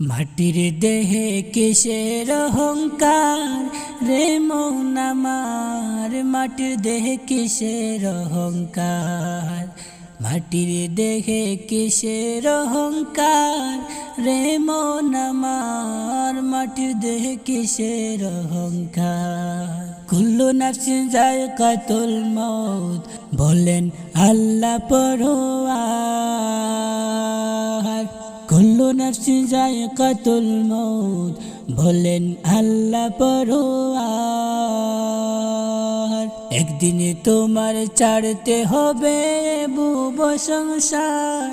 মাটির দেহে কিসের অহংকার? রে মৌন আমার, মাটির দেহে কিসের অহংকার? মাটির দেহে কিসের অহংকার? রে মৌন আমার, মাটির দেহে কিসের অহংকার? কুল্লু নাফসিন যায় কাতুল মৌত বলেন আল্লাহ পড়োয়ার কুল্লু নফসি যায় কাতুল মৌত বলেন আল্লাহ পরোয়ার। একদিনে তোমার ছাড়তে হবে বুব সংসার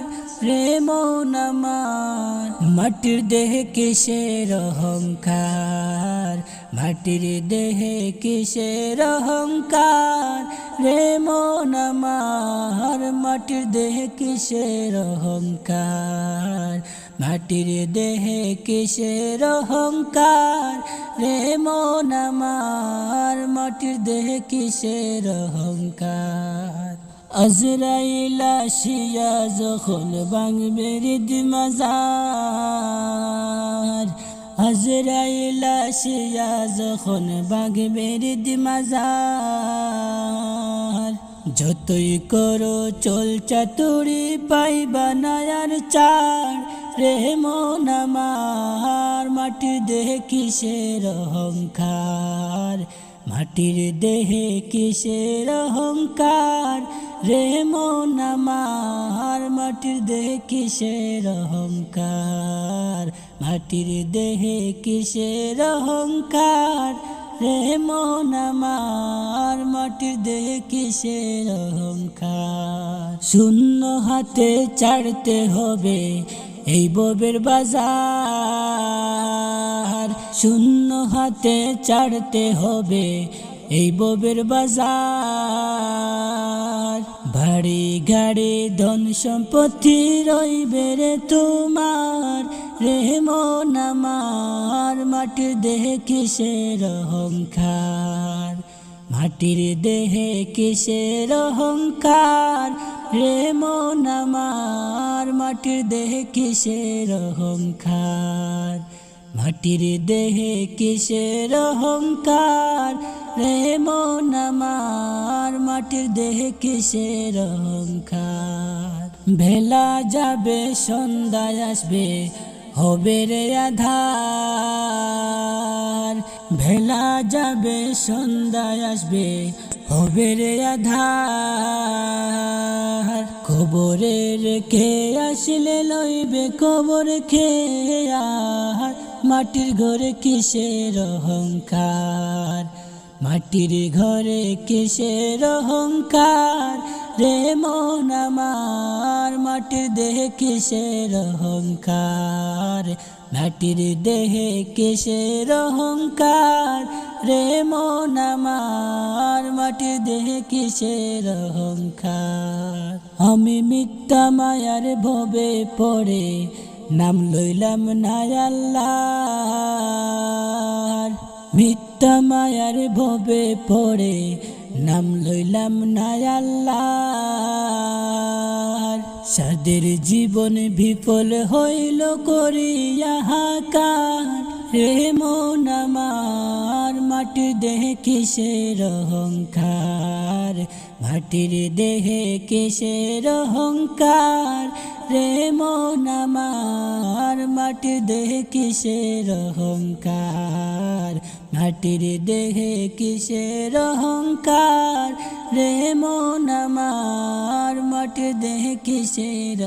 রে মৌন আমার মাটির দেহে কিসের অহংকার? মাটির দেহে কিসের অহংকার? রে মন আমার মাটির দেহে কিসের অহংকার? মাটির দেহে কিসের অহংকার? রে মন আমার মাটির দেহে কিসের অহংকার? আজরাইল আসিয়া যখন বাংবে হৃদ মাজার আজরাইল যখন বাংবে হৃদ মাজার, যতই করো চল চাতুরি পাইবা নায়ার চার। রে মন আমার মাটির দেহে কিসের অহংকার? মাটির দেহে কিসের অহংকার? রে মন আমার, মাটির দেহে কিসের অহংকার? মাটির দেহে কিসের অহংকার? রে মন আমার, মাটির দেহে কিসের অহংকার? শূন্য হাতে ছাড়তে হবে এই ববের বাজার। শূন্য হাতে ছাড়তে হবে এই ববের বাজার। বাড়ি গাড়ি ধন সম্পত্তি রইবে রে তোমার। রে মন আমার মাটির দেহে কিসের অহংকার? মাটির দেহে কিসের অহংকার? রে মন আমার মাটির দেহে কিসের অহংকার? মাটির দেহে কিসের অহংকার? রে মন আমার মাটির দেহে কিসের অহংকার? ভেলা যাবে, সন্ধ্যায় আসবে হবে রে আধার। ভেলা যাবে, সন্ধ্যায় আসবে, হবে রে আধার। কবরে রেখে আসলে লইবে কবর খেয়ে আর মাটির ঘরে কিসের অহংকার? মাটির ঘরে কিসের অহংকার? রে মন আমার মাটির দেহে কিসের অহংকার? মাটির দেহে কিসের অহংকার? রে মন আমার মাটির দেহে কিসের অহংকার? আমি মিথ্যা মায়ার ভবে পড়ে, নাম লইলাম না মিথ্যা মায়ার ভবে পড়ে নাম লইলাম না সাদের জীবন বিফল হইল করিয়া হাকার রে মন আমার মাটির দেহে কিসের অহংকার? মাটির দেহে কিসের অহংকার? রে মন আমার মাটির দেহে কিসের অহংকার? মাটির দেহে কিসের অহংকার? রে মন আমার মাটির দেহে কিসের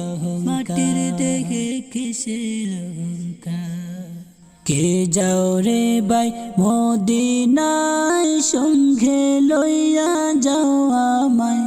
মাটির দেহে কিসের অহংকার? কে যাও রে বাই মদিনায় সঙ্গে লইয়া যাও আমায়।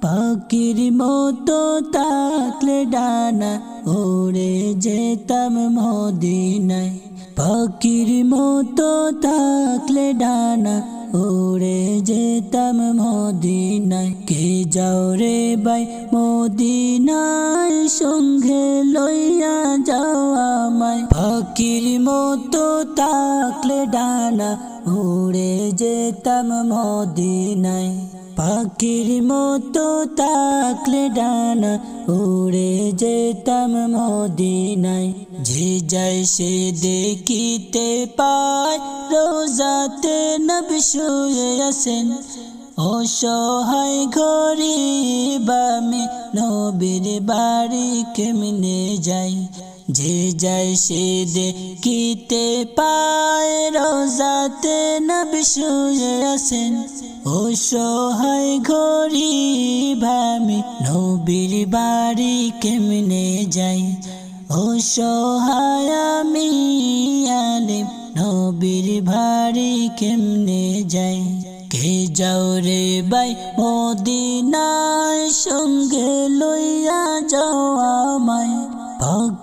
পাখির মতো তাকলে ডানা ওরে যেতাম মদিনায়। পাখির মতো থাকলে ডানা ওরে যেতাম মদিনায়। কে যাও রে বাই মদিনায়, সঙ্গে লইয়া যাও আমায়। পাখির মতো থাকলে ডানা উড়ে যেতাম মদিনায়। পাখির মতো তাকলে ডানা উড়ে যেতাম মদিনায়। যে যাই সে দেখিতে পায়, রোজাতে নবী শুয়ে অসহায় গরিব আমি নবীর বাড়ি কেমনে যাই যে যায় সে দেখিতে পায়, রোজাতে নবী শুয়ে আসেন অসহায় গরিব আমি নবীর বাড়ি কেমনে যাই? অসহায় আমি আলিম, নবীর বাড়ি কেমনে যাই? কে যাও রে বাই মদিনায় সঙ্গে লইয়া যাও আমায়।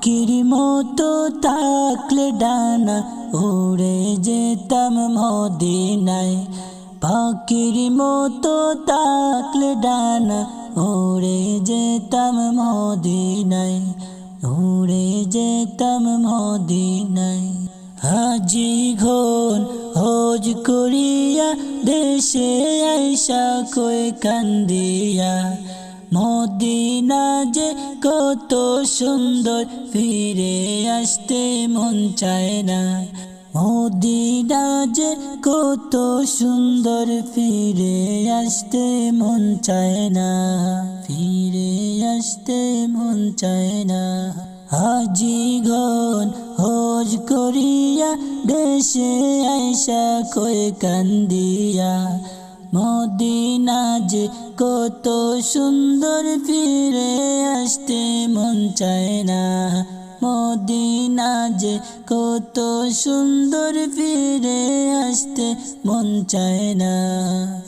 পাখির মতো থাকলে ডানা উড়ে যেতাম মদিনায়। পাখির মতো থাকলে ডানা উড়ে যেতাম মদিনায়, উড়ে যেতাম মদিনায়। হাজি ঘোল হজ করিয়া দেশে আইসা কই কান্দিয়া। মদিনা যে কত সুন্দর, ফিরে আসতে মন চায় না। মদিনা যে কত সুন্দর, ফিরে আসতে মন চায় না। ফিরে আসতে মন চায় না। হাজি গন হজ করিয়া দেশে আইসা কই কান্দিয়া। মদিনা যে কত সুন্দর ফিরে আসতে মন চায় না। মদিনাজ কত সুন্দর ফিরে আসতে মন চায় না।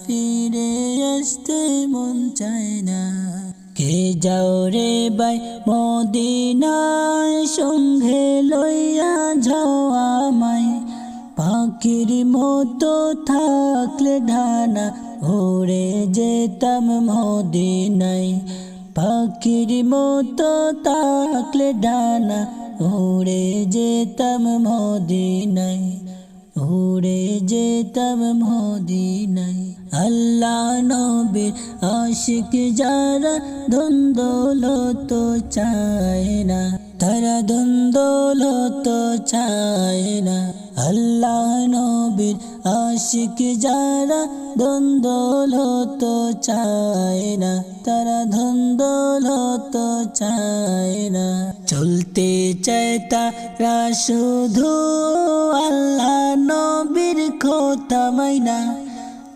ফিরে আসতে মন চায় না। কে যাও রে বাই মদিনায় সঙ্গে লইয়া যাও আমায়। পাখির মতো থাকলে ঢানা উড়ে যেতাম মদিনায়। পাখির মতো থাকলে ডানা উড়ে যেতাম মদিনায় উড়ে যেতাম মদিনায়। আল্লাহ নবীর আশিক যারা ধন্দল তো চায় না। তারা ধন্দল তো চায় না। আল্লাহ নবীর আশিক যারা ধন্দল তো চায় না, তারা ধন্দল তো চায় না। চলতে চায় তারা শুধু আল্লাহ নবীর খোতা মাইনা।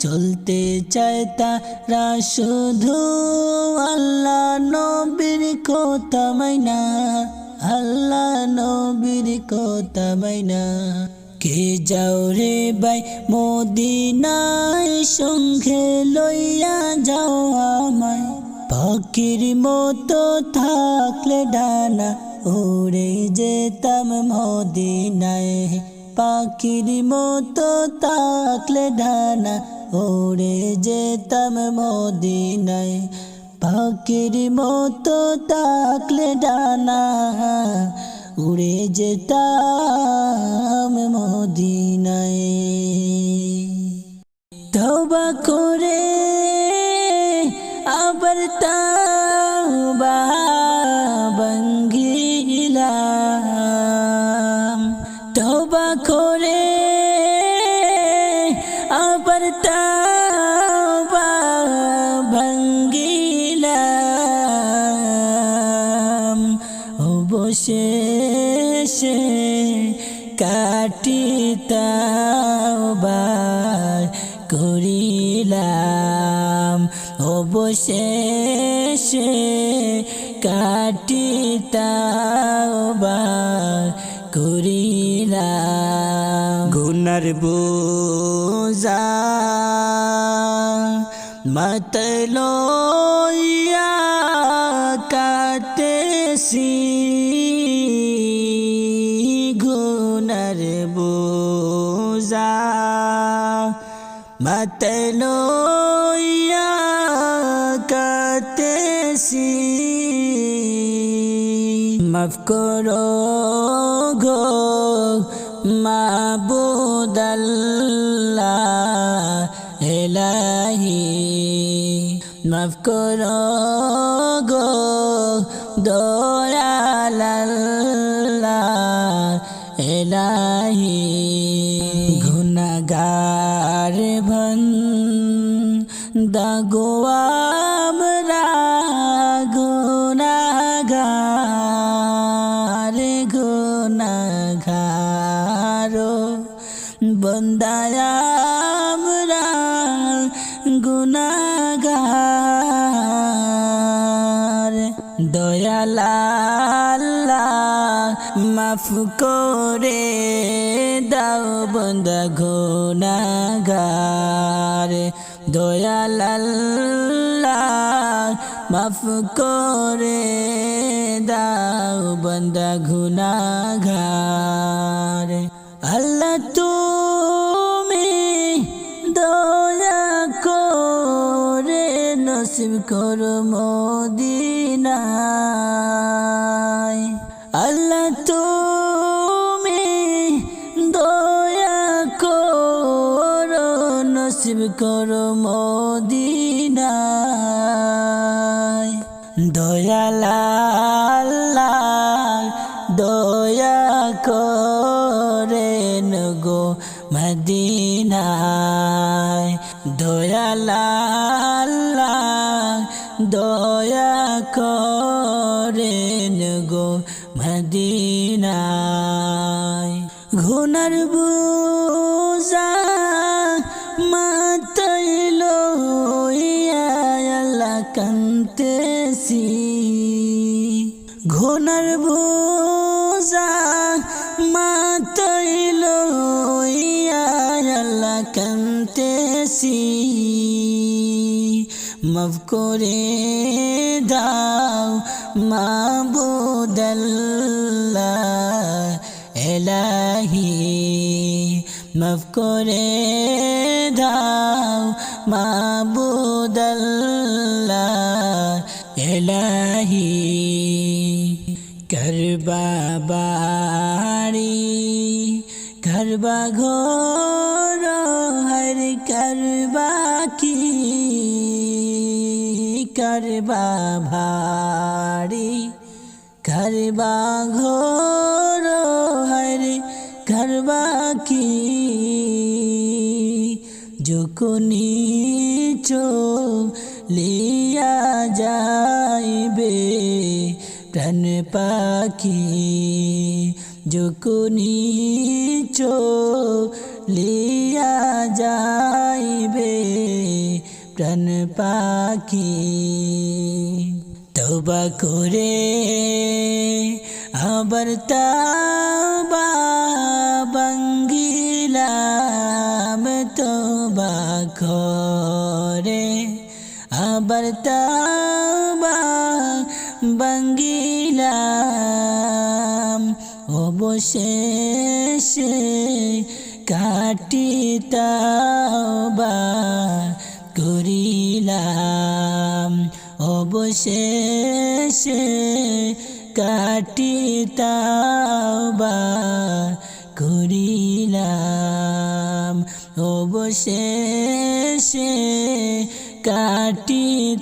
চলতে চায় তারা শুধু আল্লাহ নবীর কথা মাইনা। আল্লাহ নবীর কথা মাইনা কে যাও রে বাই মদিনায় সঙ্গে লইয়া যাও আমায়। পাখির মতো থাকলে ডানা উড়ে যেতাম মদিনায়। পাখির মতো থাকলে ডানা উড়ে যেতাম মদিনায়। পাখির মতো তাকলে ডানা উড়ে যেতাম মদিনায়। তবা করে আবার তাওবা ভঙ্গিলাম তবা করে আবার তাওবা অবশেষে কাটি তাওবার করিলাম। গুনার বোঝা মতলইয়া কাটেছি। গুনার বোঝা মতলইয়া মাফ করো গো মাবুদাল্লাহ এলাহি মাফ করো গো দয়াল্লাহ এলাহি গুনাগার ভন দাগোয়ামরা দয়ালাল্লা মাফ করে দাও বন্দা গুনাগার দয়ালাল্লা মাফ করে দাও বন্দা গুনাগার আল্লাহ তুমি দয়া করে নসিব কর মদিনায় আল্লাহ তুমি দয়া কর নসিব কর মদিনায়। দয়ালা বোঝা মাতাইল আল্লাহ কান্তেছি। মাফ করে দাও মাবুদাল্লাহ এলাহি। মাফ করে দাও মাবুদাল্লাহ বাড়ি করবা ঘর হর করবা কি করবা ভাড়ি করবা ঘর হর করবা কি যখনি চো লিয়া যাইবে প্রাণ পাখি যখনি লিয়া যাইবে প্রাণ পাখি তবা করে আবার তাবা বাঙ্গিলাম তোবা করে আবার তাবা বাঙ্গিলাম অবশেষে কাটি তাওবা করিলাম। অবশেষে কাটি তাওবা করিলাম। অবশেষে কাটি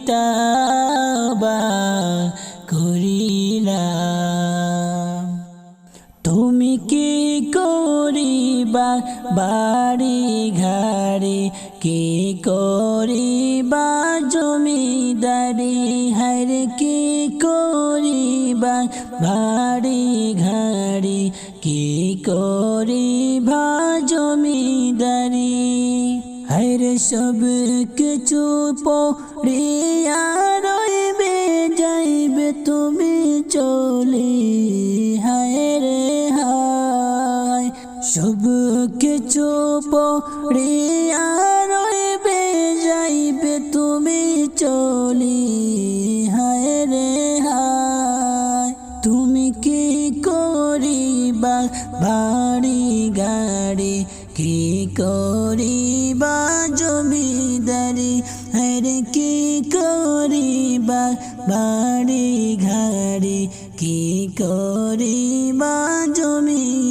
বাড়ি ঘাড়ি কি করিবা জমিদারি? হার কি করিবা বাড়ি ঘাড়ি কি করি বা জমিদারি? হায়রে সব কিছু পড়িয়া রইবে, যাইবে তুমি চলি কিছু পড়িয়া রইবে যাইবে তুমি চলি। হায়রে হায়, তুমি কি করিবা? বাড়ি গাড়ি কি করিবা? জমিদারি হরে কি করিবা? বাড়ি ঘাড়ি কি করিবা? জমিদারি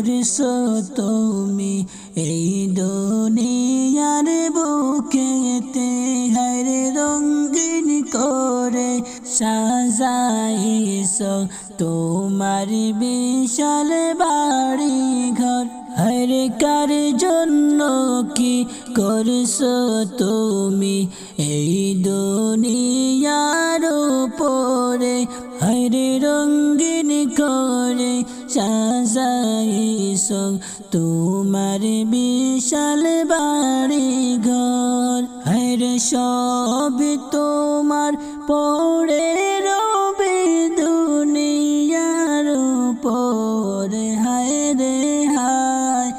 করছ তুমি এই দুনিয়ার বুকেতে হর রঙ্গিন করে সাজাইছ তোমার বিশাল বাড়ি ঘর হর কার জন্য কি করছ তুমি এই দুনিয়ার পরে হর রঙ্গিন করে সাজাইছ তোমার বিশাল বাড়ি ঘর হরে সব তোমার পড়ে রবে দুনিয়ার উপরে। হায় রে হায়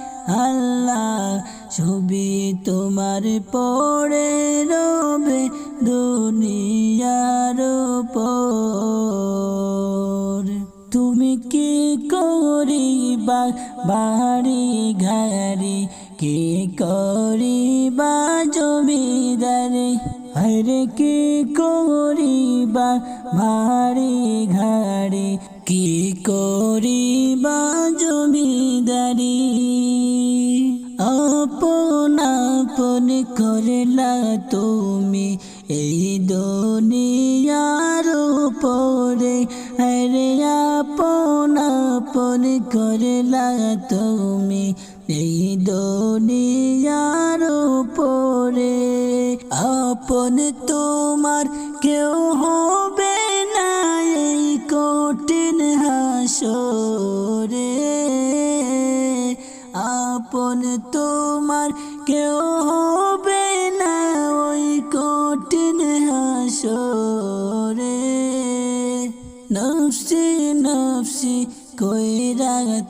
আল্লাহ, ছবি তোমার পড়ে রবে দুনিয়ার উপর। করিবা বাড়ি ঘাড়ি, কি করিবা জমিদারি? হরে কি করিবা ভারি ঘাড়ি, কি করিবা জমিদারি? আপন আপন করলা তুমি এই দুনিয়ার উপরে। আরে আপন আপন করলা তুমি এই দুনিয়ার উপরে। আপন তোমার কেউ হবে না এই কঠিন হাসরে।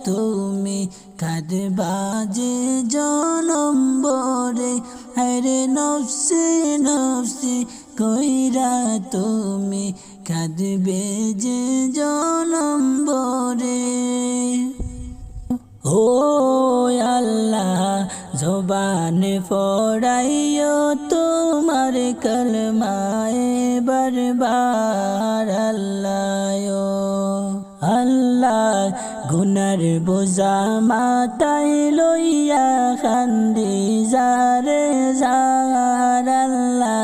তুমি কাদ বাজে জনম বরে হরে নফসি নফসি কইরা তুমি কাঁদবে যে জনম বরে। ও আল্লাহ, জবান ফড়াইও তোমার কলমায়, বরবার আল্লাহ। গুনার বোঝা মাতায় লইয়া খান্দি যারে যার আল্লাহ।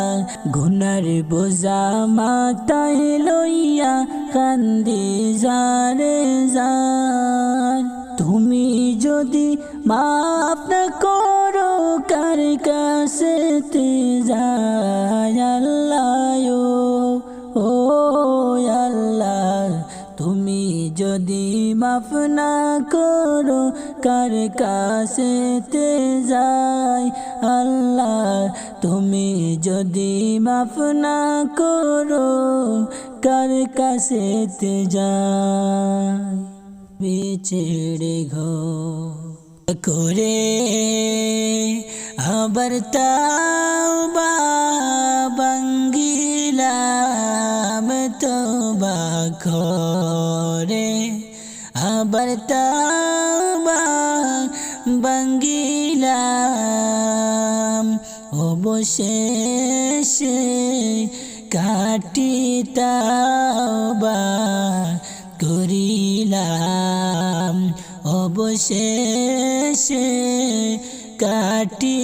গুনার বোঝা মাতায় লইয়া কান্দি যারে যার। তুমি যদি মাফ না করো, কার কাছে তে যায় মাফ না করো, কার কাছে তে যায় আল্লাহ, তুমি যদি মাফ না করো, কার কাছে তে যায় বিছেড়ে ঘো করে আবার তাও বা বাঙ্গিলাম তো বা অবশেষে কাটিতা করিলাম। অবশেষে কাটি